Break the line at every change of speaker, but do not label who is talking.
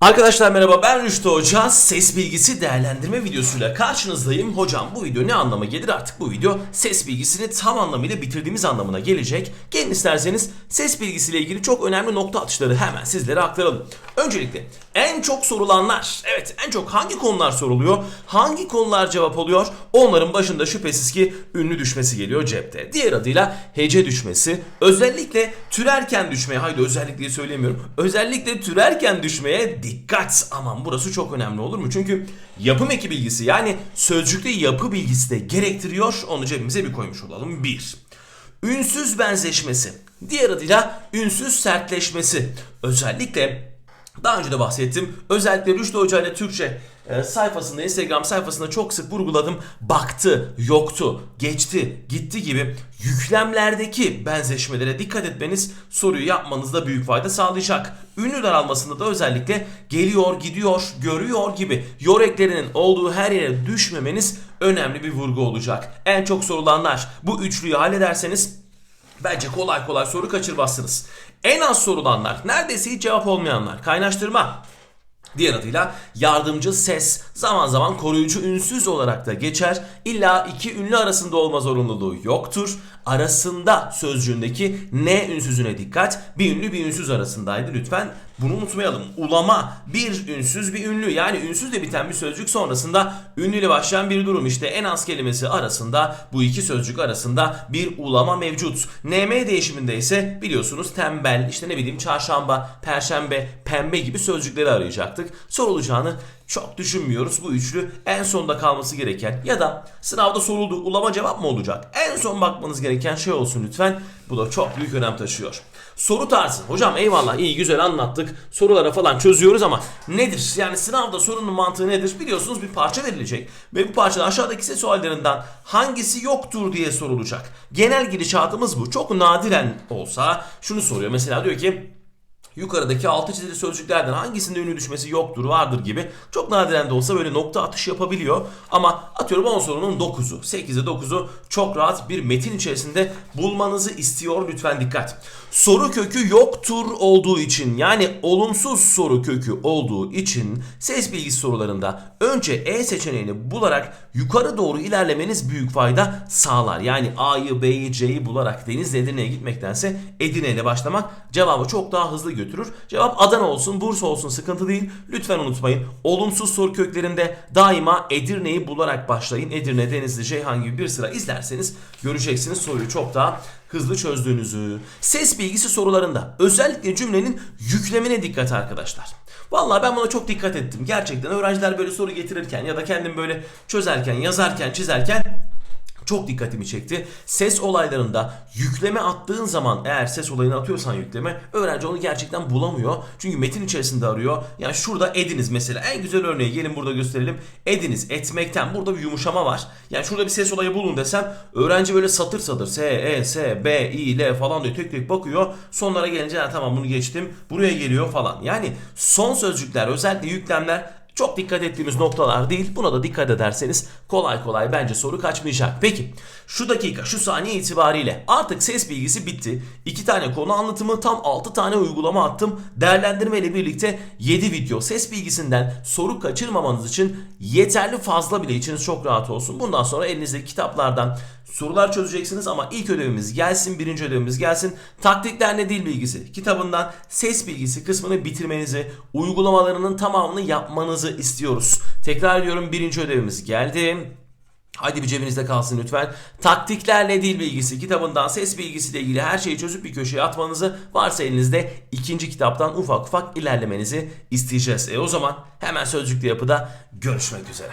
Arkadaşlar merhaba ben Rüştü Hoca. Ses bilgisi değerlendirme videosuyla karşınızdayım. Hocam bu video ne anlama gelir artık bu video ses bilgisini tam anlamıyla bitirdiğimiz anlamına gelecek. Gelin isterseniz ses bilgisiyle ilgili çok önemli nokta atışları hemen sizlere aktaralım. Öncelikle en çok sorulanlar, evet en çok hangi konular soruluyor, hangi konular cevap oluyor? Onların başında şüphesiz ki ünlü düşmesi geliyor cepte. Diğer adıyla hece düşmesi, özellikle türerken düşmeye, haydi özellikle söylemiyorum, özellikle türerken düşmeye dikkat. Aman burası çok önemli olur mu? Çünkü yapım eki bilgisi yani sözcükte yapı bilgisi de gerektiriyor. Onu cebimize bir koymuş olalım. Bir. Ünsüz benzeşmesi. Diğer adıyla ünsüz sertleşmesi. Özellikle daha önce de bahsettim. Özellikle Rüştü Hoca ile Türkçe e, sayfasında, Instagram sayfasında çok sık vurguladım. Baktı, yoktu, geçti, gitti gibi yüklemlerdeki benzeşmelere dikkat etmeniz soruyu yapmanızda büyük fayda sağlayacak. Ünlü daralmasında da özellikle geliyor, gidiyor, görüyor gibi yor eklerinin olduğu her yere düşmemeniz önemli bir vurgu olacak. En çok sorulanlar bu üçlüyü hallederseniz Bence kolay kolay soru kaçırmazsınız. En az sorulanlar, neredeyse hiç cevap olmayanlar. Kaynaştırma. Diğer adıyla yardımcı ses zaman zaman koruyucu ünsüz olarak da geçer. İlla iki ünlü arasında olma zorunluluğu yoktur. Arasında sözcüğündeki ne ünsüzüne dikkat. Bir ünlü bir ünsüz arasındaydı lütfen bunu unutmayalım. Ulama bir ünsüz bir ünlü yani ünsüzle biten bir sözcük sonrasında ünlüyle başlayan bir durum. İşte en az kelimesi arasında bu iki sözcük arasında bir ulama mevcut. NM değişiminde ise biliyorsunuz tembel işte ne bileyim çarşamba, perşembe, pembe gibi sözcükleri arayacaktık. Sorulacağını çok düşünmüyoruz. Bu üçlü en sonda kalması gereken ya da sınavda soruldu ulama cevap mı olacak? En son bakmanız gereken şey olsun lütfen. Bu da çok büyük önem taşıyor. Soru tarzı. Hocam eyvallah iyi güzel anlattık. Sorulara falan çözüyoruz ama nedir? Yani sınavda sorunun mantığı nedir? Biliyorsunuz bir parça verilecek. Ve bu parçada aşağıdaki ses olaylarından hangisi yoktur diye sorulacak. Genel gidişatımız bu. Çok nadiren olsa şunu soruyor. Mesela diyor ki yukarıdaki altı çizili sözcüklerden hangisinde ünlü düşmesi yoktur vardır gibi çok nadiren de olsa böyle nokta atış yapabiliyor. Ama atıyorum 10 sorunun 9'u 8'i 9'u çok rahat bir metin içerisinde bulmanızı istiyor lütfen dikkat. Soru kökü yoktur olduğu için yani olumsuz soru kökü olduğu için ses bilgisi sorularında önce E seçeneğini bularak yukarı doğru ilerlemeniz büyük fayda sağlar. Yani A'yı, B'yi, C'yi bularak Denizli Edirne'ye gitmektense Edirne ile başlamak cevabı çok daha hızlı götürür. Cevap Adana olsun, Bursa olsun sıkıntı değil. Lütfen unutmayın. Olumsuz soru köklerinde daima Edirne'yi bularak başlayın. Edirne, Denizli, Ceyhan gibi bir sıra izlerseniz göreceksiniz soruyu çok daha hızlı çözdüğünüzü. Ses bilgisi sorularında özellikle cümlenin yüklemine dikkat arkadaşlar. Vallahi ben buna çok dikkat ettim. Gerçekten öğrenciler böyle soru getirirken ya da kendim böyle çözerken, yazarken, çizerken çok dikkatimi çekti. Ses olaylarında yükleme attığın zaman eğer ses olayını atıyorsan yükleme öğrenci onu gerçekten bulamıyor. Çünkü metin içerisinde arıyor. Yani şurada ediniz mesela en güzel örneği gelin burada gösterelim. Ediniz etmekten burada bir yumuşama var. Yani şurada bir ses olayı bulun desem öğrenci böyle satır satır S, E, S, B, I, L falan diyor tek tek bakıyor. Sonlara gelince tamam bunu geçtim buraya geliyor falan. Yani son sözcükler özellikle yüklemler çok dikkat ettiğimiz noktalar değil. Buna da dikkat ederseniz kolay kolay bence soru kaçmayacak. Peki şu dakika şu saniye itibariyle artık ses bilgisi bitti. 2 tane konu anlatımı tam 6 tane uygulama attım. Değerlendirme ile birlikte 7 video ses bilgisinden soru kaçırmamanız için yeterli fazla bile içiniz çok rahat olsun. Bundan sonra elinizdeki kitaplardan sorular çözeceksiniz ama ilk ödevimiz gelsin, birinci ödevimiz gelsin. Taktikler ne dil bilgisi kitabından ses bilgisi kısmını bitirmenizi, uygulamalarının tamamını istiyoruz. Tekrar ediyorum birinci ödevimiz geldi. Hadi bir cebinizde kalsın lütfen. Taktiklerle dil bilgisi kitabından ses bilgisiyle ilgili her şeyi çözüp bir köşeye atmanızı varsa elinizde ikinci kitaptan ufak ufak ilerlemenizi isteyeceğiz. E o zaman hemen sözcüklü yapıda görüşmek üzere.